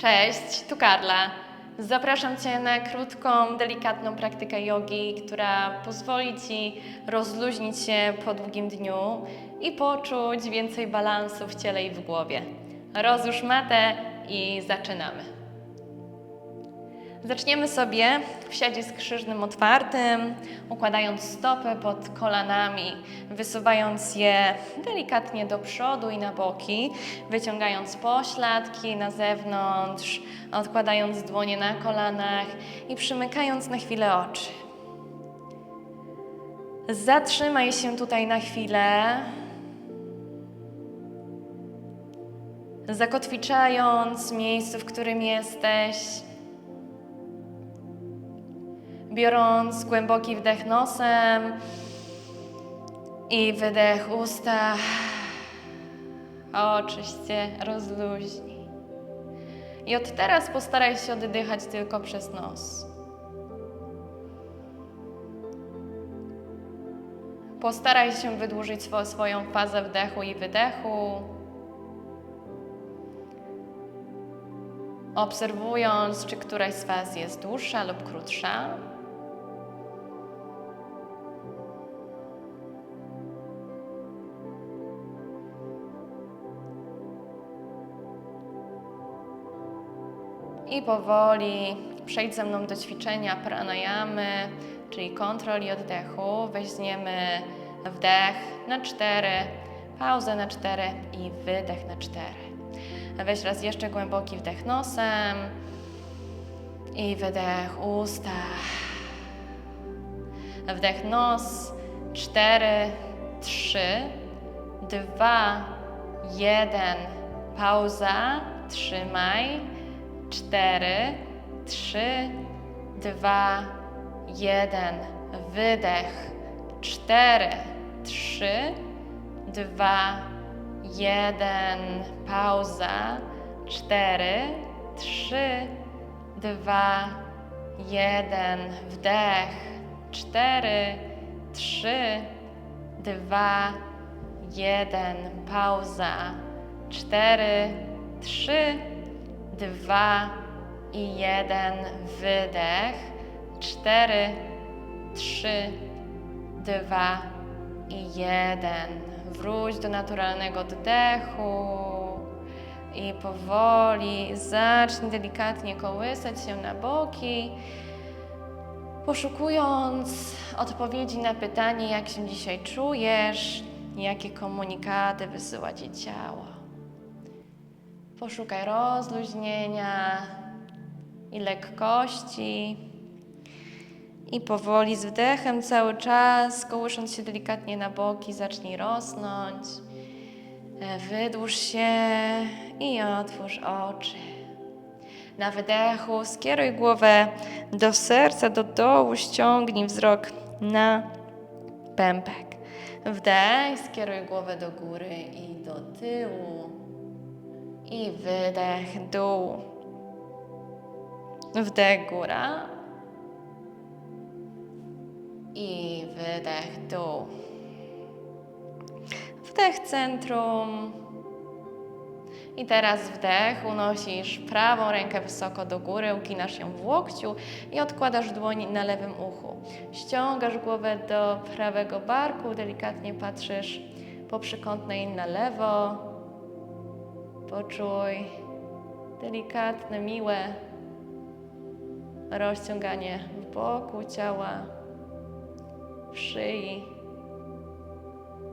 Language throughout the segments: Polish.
Cześć, tu Karla. Zapraszam Cię na krótką, delikatną praktykę jogi, która pozwoli Ci rozluźnić się po długim dniu i poczuć więcej balansu w ciele i w głowie. Rozłóż matę i zaczynamy. Zaczniemy sobie w siadzie skrzyżnym otwartym, układając stopy pod kolanami, wysuwając je delikatnie do przodu i na boki, wyciągając pośladki na zewnątrz, odkładając dłonie na kolanach i przymykając na chwilę oczy. Zatrzymaj się tutaj na chwilę. Zakotwiczając miejsce, w którym jesteś, biorąc głęboki wdech nosem i wydech usta. Oczywiście rozluźnij. I od teraz postaraj się oddychać tylko przez nos. Postaraj się wydłużyć swo- swoją fazę wdechu i wydechu. Obserwując, czy któraś z faz jest dłuższa lub krótsza. I powoli przejdź ze mną do ćwiczenia pranayamy, czyli kontroli oddechu. Weźmiemy wdech na cztery, pauzę na cztery i wydech na cztery. Weź raz jeszcze głęboki wdech nosem i wydech usta. Wdech nos, cztery, trzy, dwa, jeden. Pauza, trzymaj. Cztery, trzy, dwa, jeden. Wydech. Cztery, trzy, dwa, jeden. Pauza. Cztery, trzy, dwa, jeden. Wdech. Cztery, trzy, dwa, jeden. Pauza. Cztery, trzy, dwa i jeden. Wydech. Cztery, trzy, dwa i jeden. Wróć do naturalnego oddechu i powoli zacznij delikatnie kołysać się na boki, poszukując odpowiedzi na pytanie, jak się dzisiaj czujesz, jakie komunikaty wysyła Ci ciało. Poszukaj rozluźnienia i lekkości. I powoli z wdechem cały czas, kołysząc się delikatnie na boki, zacznij rosnąć. E, Wydłuż się i otwórz oczy. Na wydechu skieruj głowę do serca, do dołu, ściągnij wzrok na pępek. Wdech, skieruj głowę do góry i do tyłu. I wydech, dół. Wdech, góra. I wydech, dół. Wdech, centrum. I teraz wdech, unosisz prawą rękę wysoko do góry, uginasz ją w łokciu i odkładasz dłoń na lewym uchu. Ściągasz głowę do prawego barku, delikatnie patrzysz po przykątnej na lewo. Poczuj delikatne, miłe rozciąganie w boku ciała, w szyi.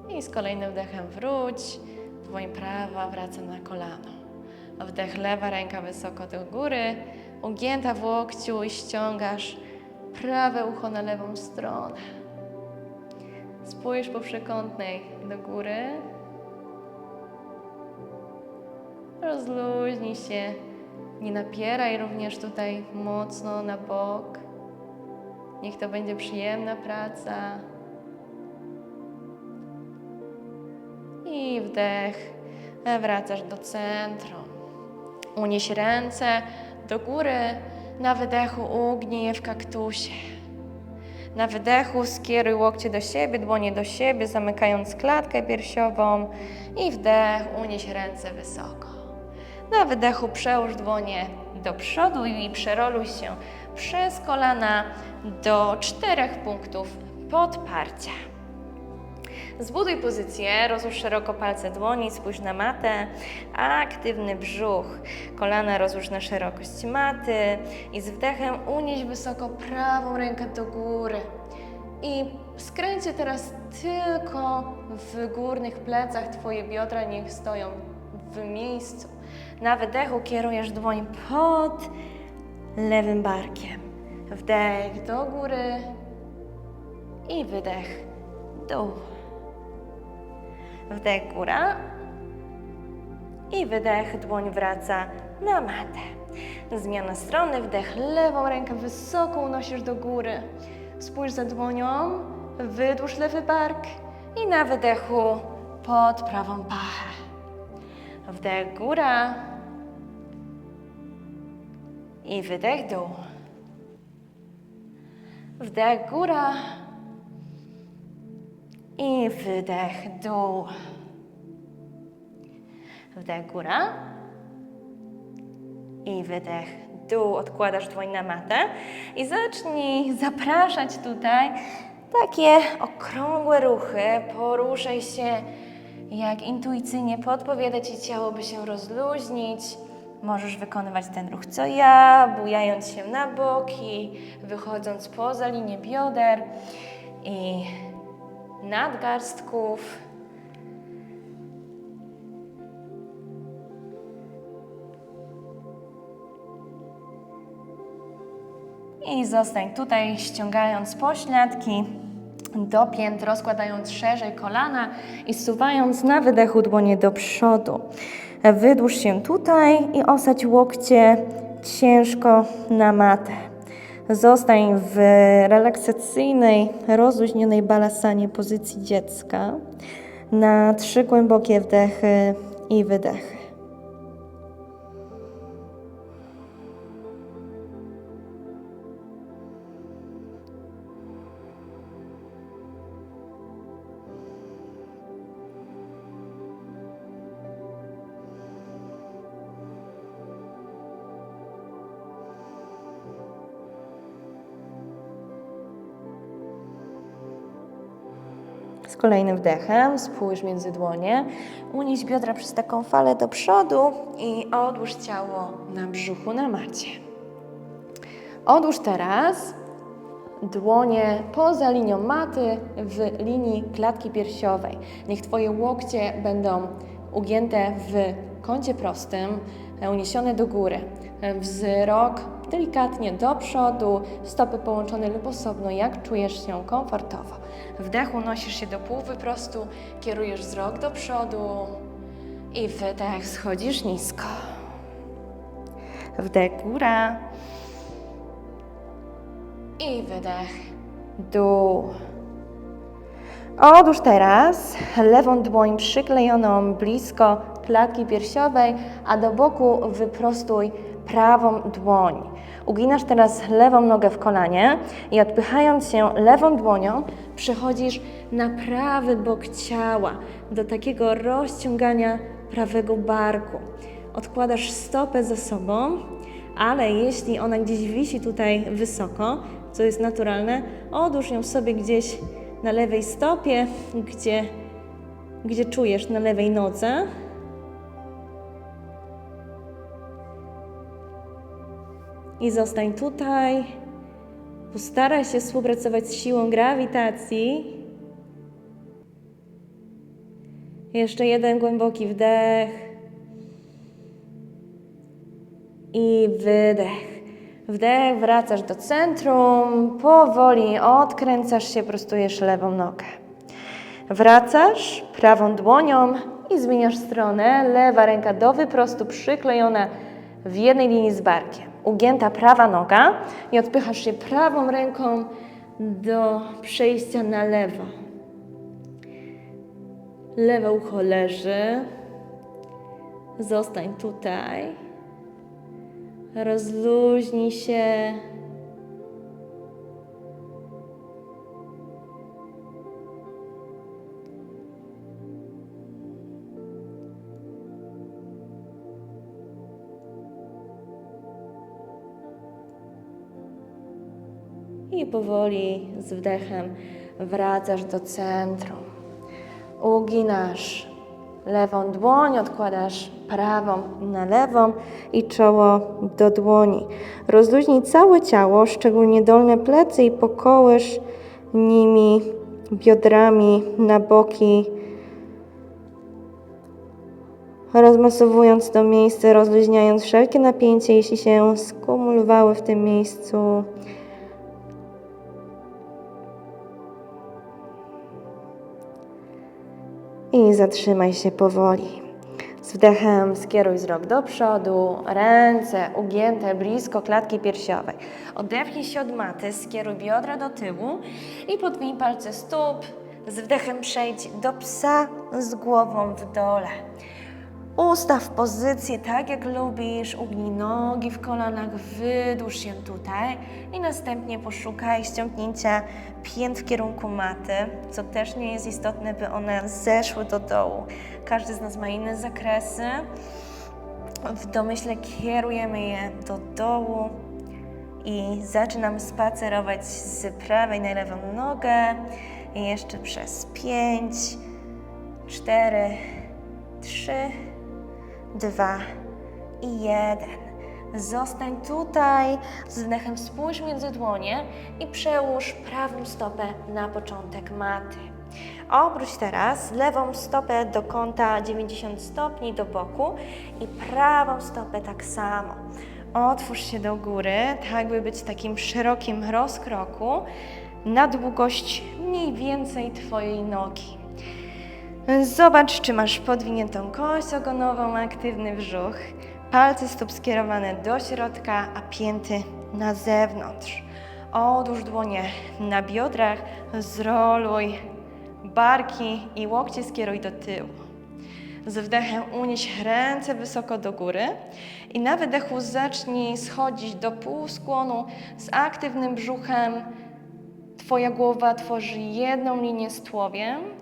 I z kolejnym wdechem wróć. Dłoń prawa wraca na kolano. Wdech lewa, ręka wysoko do góry, ugięta w łokciu i ściągasz prawe ucho na lewą stronę. Spójrz po przekątnej do góry. Rozluźnij się. Nie napieraj również tutaj mocno na bok. Niech to będzie przyjemna praca. I wdech. Wracasz do centrum. Unieś ręce do góry. Na wydechu ugnij je w kaktusie. Na wydechu skieruj łokcie do siebie, dłonie do siebie, zamykając klatkę piersiową. I wdech, unieś ręce wysoko. Na wydechu przełóż dłonie do przodu i przeroluj się przez kolana do czterech punktów podparcia. Zbuduj pozycję, rozłóż szeroko palce dłoni, spójrz na matę, aktywny brzuch. Kolana rozłóż na szerokość maty i z wdechem unieś wysoko prawą rękę do góry. I skręcie teraz tylko w górnych plecach, Twoje biodra niech stoją w miejscu. Na wydechu kierujesz dłoń pod lewym barkiem. Wdech do góry i wydech dół. Wdech góra i wydech, dłoń wraca na matę. Zmiana strony, wdech lewą rękę wysoko unosisz do góry. Spójrz za dłonią, wydłuż lewy bark i na wydechu pod prawą pachę. Wdech góra i wydech dół. Wdech góra i wydech dół. Wdech góra i wydech dół. Odkładasz dłoń na matę i zacznij zapraszać tutaj takie okrągłe ruchy. Poruszaj się jak intuicyjnie podpowiada Ci ciało, by się rozluźnić. Możesz wykonywać ten ruch co ja, bujając się na boki, wychodząc poza linię bioder i nadgarstków. I zostań tutaj, ściągając pośladki do pięt, rozkładając szerzej kolana i suwając na wydechu dłonie do przodu. Wydłuż się tutaj i osadź łokcie ciężko na matę. Zostań w relaksacyjnej, rozluźnionej balasanie pozycji dziecka na trzy głębokie wdechy i wydechy. Kolejnym wdechem spójrz między dłonie, unieś biodra przez taką falę do przodu i odłóż ciało na brzuchu na macie. Odłóż teraz dłonie poza linią maty w linii klatki piersiowej. Niech Twoje łokcie będą ugięte w kącie prostym, uniesione do góry. Wzrok delikatnie do przodu, stopy połączone lub osobno, jak czujesz się komfortowo. Wdech unosisz się do półwyprostu, kierujesz wzrok do przodu i wydech schodzisz nisko. Wdech góra i wydech dół. Odłóż teraz lewą dłoń przyklejoną blisko klatki piersiowej, a do boku wyprostuj prawą dłoń. Uginasz teraz lewą nogę w kolanie i odpychając się lewą dłonią, przechodzisz na prawy bok ciała do takiego rozciągania prawego barku. Odkładasz stopę za sobą, ale jeśli ona gdzieś wisi tutaj wysoko, co jest naturalne, odłóż ją sobie gdzieś na lewej stopie, gdzie, gdzie czujesz na lewej nodze. I zostań tutaj. Postaraj się współpracować z siłą grawitacji. Jeszcze jeden głęboki wdech i wydech. Wdech, wracasz do centrum, powoli odkręcasz się, prostujesz lewą nogę. Wracasz prawą dłonią i zmieniasz stronę. Lewa ręka do wyprostu przyklejona w jednej linii z barkiem. Ugięta prawa noga i odpychasz się prawą ręką do przejścia na lewo. Lewe ucho leży. Zostań tutaj rozluźnij się. I powoli z wdechem wracasz do centrum. Uginasz lewą dłoń, odkładasz prawą na lewą i czoło do dłoni. Rozluźnij całe ciało, szczególnie dolne plecy i pokołysz nimi biodrami na boki, rozmasowując to miejsce, rozluźniając wszelkie napięcie, jeśli się skumulowały w tym miejscu. I zatrzymaj się powoli. Z wdechem skieruj wzrok do przodu, ręce ugięte blisko klatki piersiowej. Odepnij się od maty, skieruj biodra do tyłu i podwij palce stóp. Z wdechem przejdź do psa z głową w dole. Ustaw pozycję tak jak lubisz, ugnij nogi w kolanach, wydłuż się tutaj i następnie poszukaj ściągnięcia pięt w kierunku maty, co też nie jest istotne, by one zeszły do dołu. Każdy z nas ma inne zakresy. W domyśle kierujemy je do dołu i zaczynam spacerować z prawej na lewą nogę jeszcze przez pięć, cztery, trzy, dwa i jeden. Zostań tutaj, z wdechem spójrz między dłonie i przełóż prawą stopę na początek maty. Obróć teraz lewą stopę do kąta 90 stopni do boku i prawą stopę tak samo. Otwórz się do góry, tak by być w takim szerokim rozkroku na długość mniej więcej Twojej nogi. Zobacz, czy masz podwiniętą kość ogonową, aktywny brzuch, palce stóp skierowane do środka, a pięty na zewnątrz. Odłóż dłonie na biodrach, zroluj barki i łokcie skieruj do tyłu. Z wdechem unieś ręce wysoko do góry i na wydechu zacznij schodzić do półskłonu z aktywnym brzuchem. Twoja głowa tworzy jedną linię z tułowiem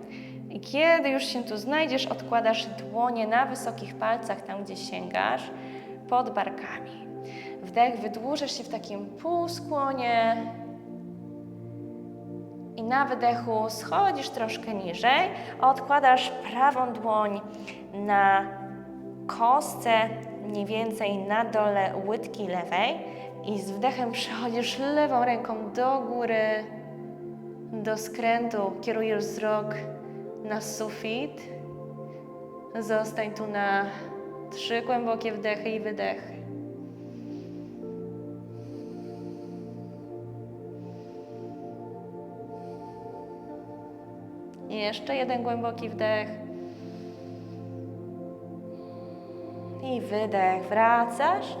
i kiedy już się tu znajdziesz, odkładasz dłonie na wysokich palcach, tam gdzie sięgasz, pod barkami. Wdech, wydłużasz się w takim półskłonie i na wydechu schodzisz troszkę niżej, odkładasz prawą dłoń na kostce, mniej więcej na dole łydki lewej i z wdechem przechodzisz lewą ręką do góry, do skrętu, kierujesz wzrok na sufit. Zostań tu na trzy głębokie wdechy i wydechy. I jeszcze jeden głęboki wdech. I wydech. Wracasz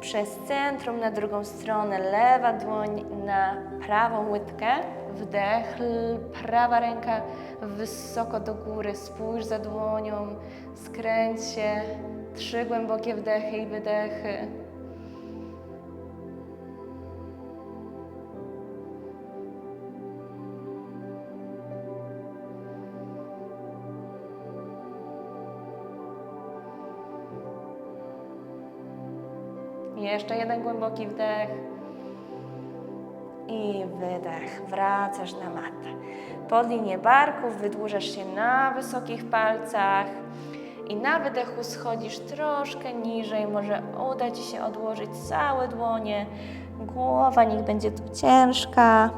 przez centrum na drugą stronę. Lewa dłoń na prawą łydkę. Wdech. Prawa ręka wysoko do góry. Spójrz za dłonią. Skręć się. Trzy głębokie wdechy i wydechy. Jeszcze jeden głęboki wdech. I wydech. Wracasz na matę. Pod linię barków wydłużasz się na wysokich palcach. I na wydechu schodzisz troszkę niżej. Może uda Ci się odłożyć całe dłonie. Głowa niech będzie tu ciężka.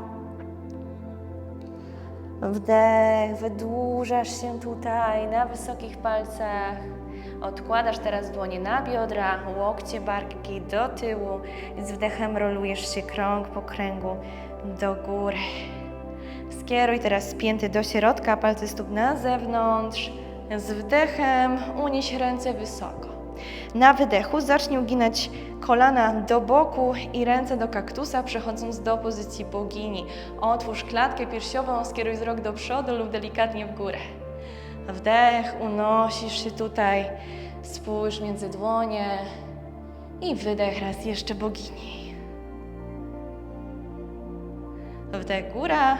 Wdech, wydłużasz się tutaj na wysokich palcach. Odkładasz teraz dłonie na biodra, łokcie, barki do tyłu. I z wdechem rolujesz się krąg po kręgu do góry. Skieruj teraz pięty do środka, palce stóp na zewnątrz. Z wdechem unieś ręce wysoko. Na wydechu zacznij uginać kolana do boku i ręce do kaktusa, przechodząc do pozycji bogini. Otwórz klatkę piersiową, skieruj wzrok do przodu lub delikatnie w górę. Wdech, unosisz się tutaj, spójrz między dłonie i wydech raz jeszcze bogini. Wdech góra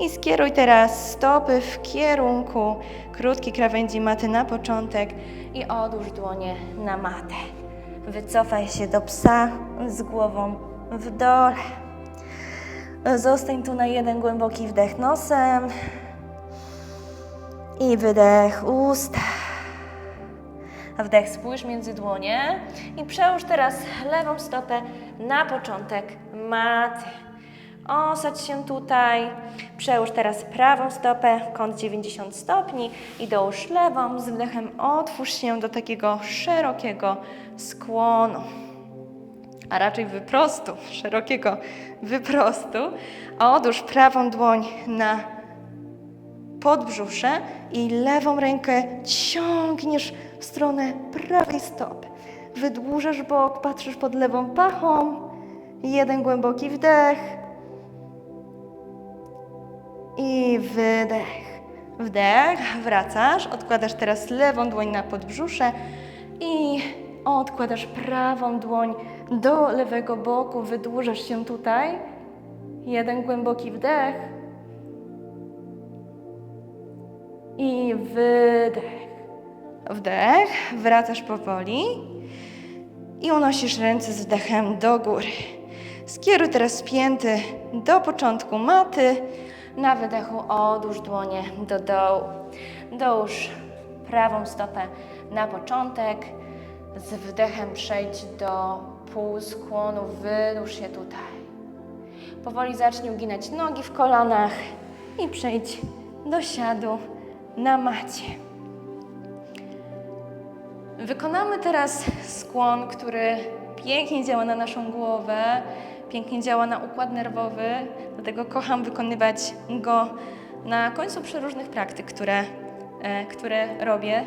i skieruj teraz stopy w kierunku krótkiej krawędzi maty na początek i odłóż dłonie na matę. Wycofaj się do psa z głową w dole. Zostań tu na jeden głęboki wdech nosem i wydech usta. Wdech spójrz między dłonie i przełóż teraz lewą stopę na początek maty. Osadź się tutaj. Przełóż teraz prawą stopę, kąt 90 stopni i dołóż lewą. Z wdechem otwórz się do takiego szerokiego skłonu, a raczej wyprostu, szerokiego wyprostu. Odłóż prawą dłoń na podbrzusze i lewą rękę ciągniesz w stronę prawej stopy. Wydłużasz bok, patrzysz pod lewą pachą. Jeden głęboki wdech. I wydech. Wdech, wracasz, odkładasz teraz lewą dłoń na podbrzusze i odkładasz prawą dłoń do lewego boku, wydłużasz się tutaj. Jeden głęboki wdech. I wydech. Wdech, wracasz powoli i unosisz ręce z wdechem do góry. Skieruj teraz pięty do początku maty. Na wydechu odłóż dłonie do dołu. Dołóż prawą stopę na początek. Z wdechem przejdź do półskłonu, wydłuż się tutaj. Powoli zacznij uginać nogi w kolanach i przejdź do siadu na macie. Wykonamy teraz skłon, który pięknie działa na naszą głowę, pięknie działa na układ nerwowy, dlatego kocham wykonywać go na końcu przeróżnych praktyk, które, e, które robię.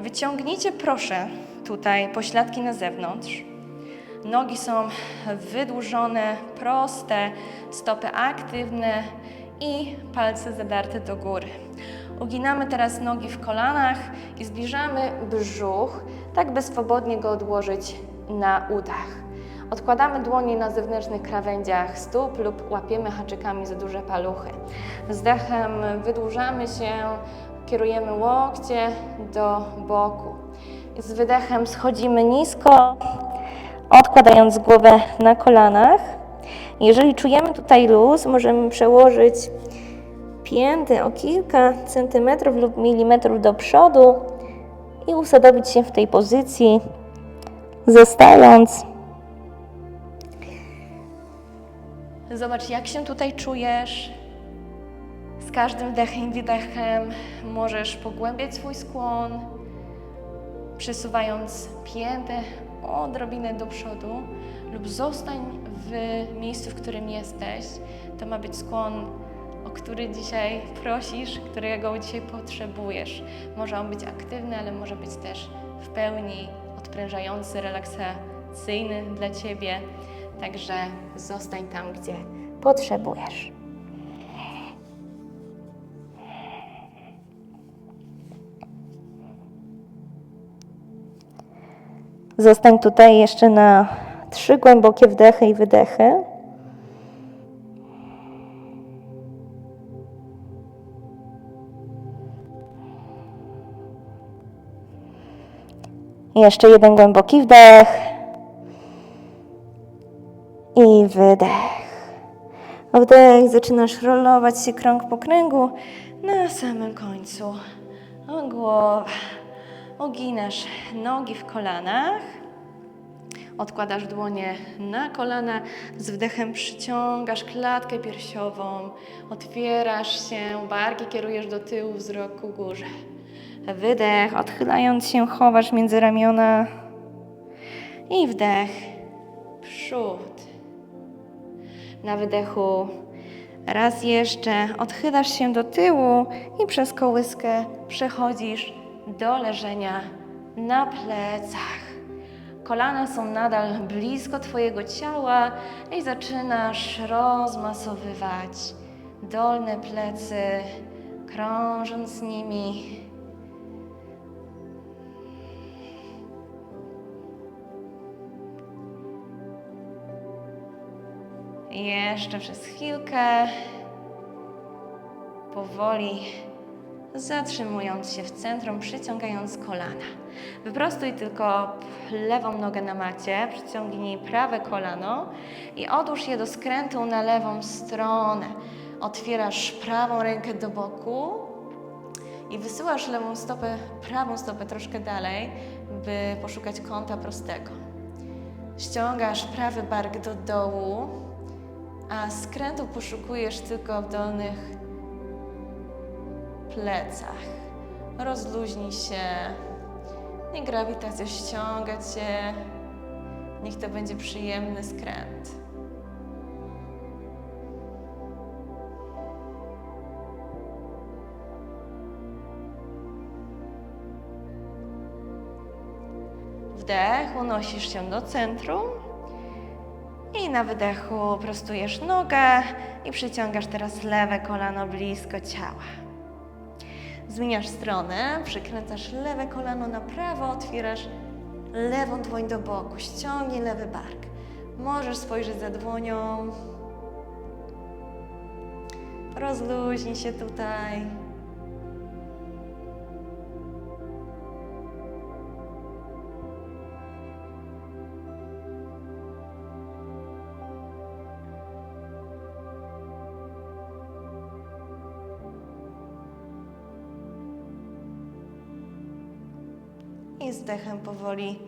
Wyciągnijcie proszę tutaj pośladki na zewnątrz. Nogi są wydłużone, proste, stopy aktywne i palce zadarte do góry. Uginamy teraz nogi w kolanach i zbliżamy brzuch, tak by swobodnie go odłożyć na udach. Odkładamy dłonie na zewnętrznych krawędziach stóp lub łapiemy haczykami za duże paluchy. Wzdechem wydłużamy się, kierujemy łokcie do boku. Z wydechem schodzimy nisko, odkładając głowę na kolanach. Jeżeli czujemy tutaj luz, możemy przełożyć pięty o kilka centymetrów lub milimetrów do przodu i usadowić się w tej pozycji, zostając. Zobacz, jak się tutaj czujesz. Z każdym wdechem i wydechem możesz pogłębiać swój skłon, przesuwając piętę odrobinę do przodu lub zostań w miejscu, w którym jesteś. To ma być skłon, o który dzisiaj prosisz, którego dzisiaj potrzebujesz. Może on być aktywny, ale może być też w pełni odprężający, relaksacyjny dla Ciebie. Także zostań tam, gdzie potrzebujesz. Zostań tutaj jeszcze na trzy głębokie wdechy i wydechy. Jeszcze jeden głęboki wdech i wydech. Wdech, zaczynasz rolować się krąg po kręgu. Na samym końcu głowa. Oginasz nogi w kolanach. Odkładasz dłonie na kolana, z wdechem przyciągasz klatkę piersiową, otwierasz się, barki kierujesz do tyłu, wzrok ku górze. Wydech, odchylając się, chowasz między ramiona i wdech, przód. Na wydechu raz jeszcze odchylasz się do tyłu i przez kołyskę przechodzisz do leżenia na plecach. Kolana są nadal blisko Twojego ciała i zaczynasz rozmasowywać dolne plecy, krążąc nimi. Jeszcze przez chwilkę powoli zatrzymując się w centrum, przyciągając kolana. Wyprostuj tylko lewą nogę na macie, przyciągnij prawe kolano i odłóż je do skrętu na lewą stronę. Otwierasz prawą rękę do boku i wysyłasz lewą stopę, prawą stopę troszkę dalej, by poszukać kąta prostego. Ściągasz prawy bark do dołu, a skrętu poszukujesz tylko w dolnych plecach. Rozluźnij się. Niech grawitacja ściąga cię. Niech to będzie przyjemny skręt. Wdech, unosisz się do centrum. I na wydechu prostujesz nogę i przyciągasz teraz lewe kolano blisko ciała. Zmieniasz stronę, przykręcasz lewe kolano na prawo, otwierasz lewą dłoń do boku, ściągnij lewy bark. Możesz spojrzeć za dłonią. Rozluźnij się tutaj. Wdechem powoli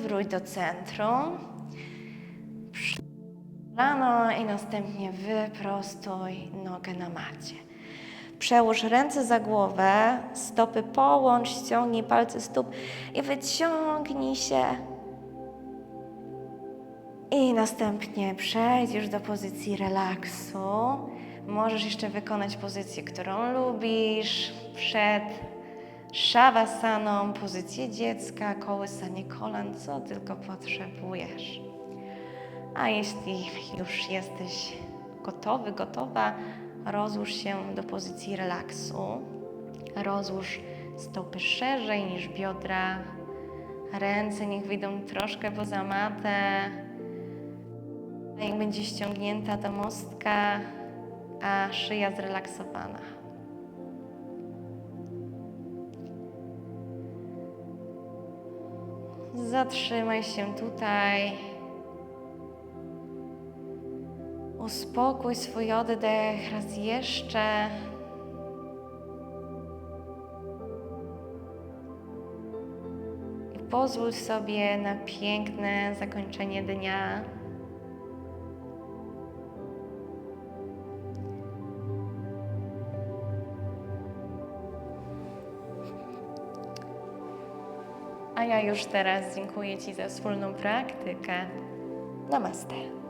wróć do centrum. Rano i następnie wyprostuj nogę na macie. Przełóż ręce za głowę, stopy połącz, ściągnij palce stóp i wyciągnij się. I następnie przejdź już do pozycji relaksu. Możesz jeszcze wykonać pozycję, którą lubisz, przed szawasaną, pozycję dziecka, kołysanie kolan, co tylko potrzebujesz. A jeśli już jesteś gotowy, gotowa, rozłóż się do pozycji relaksu. Rozłóż stopy szerzej niż biodra. Ręce niech wyjdą troszkę poza matę. Niech będzie ściągnięta do mostka, a szyja zrelaksowana. Zatrzymaj się tutaj. Uspokój swój oddech raz jeszcze. I pozwól sobie na piękne zakończenie dnia. A ja już teraz dziękuję Ci za wspólną praktykę. Namaste.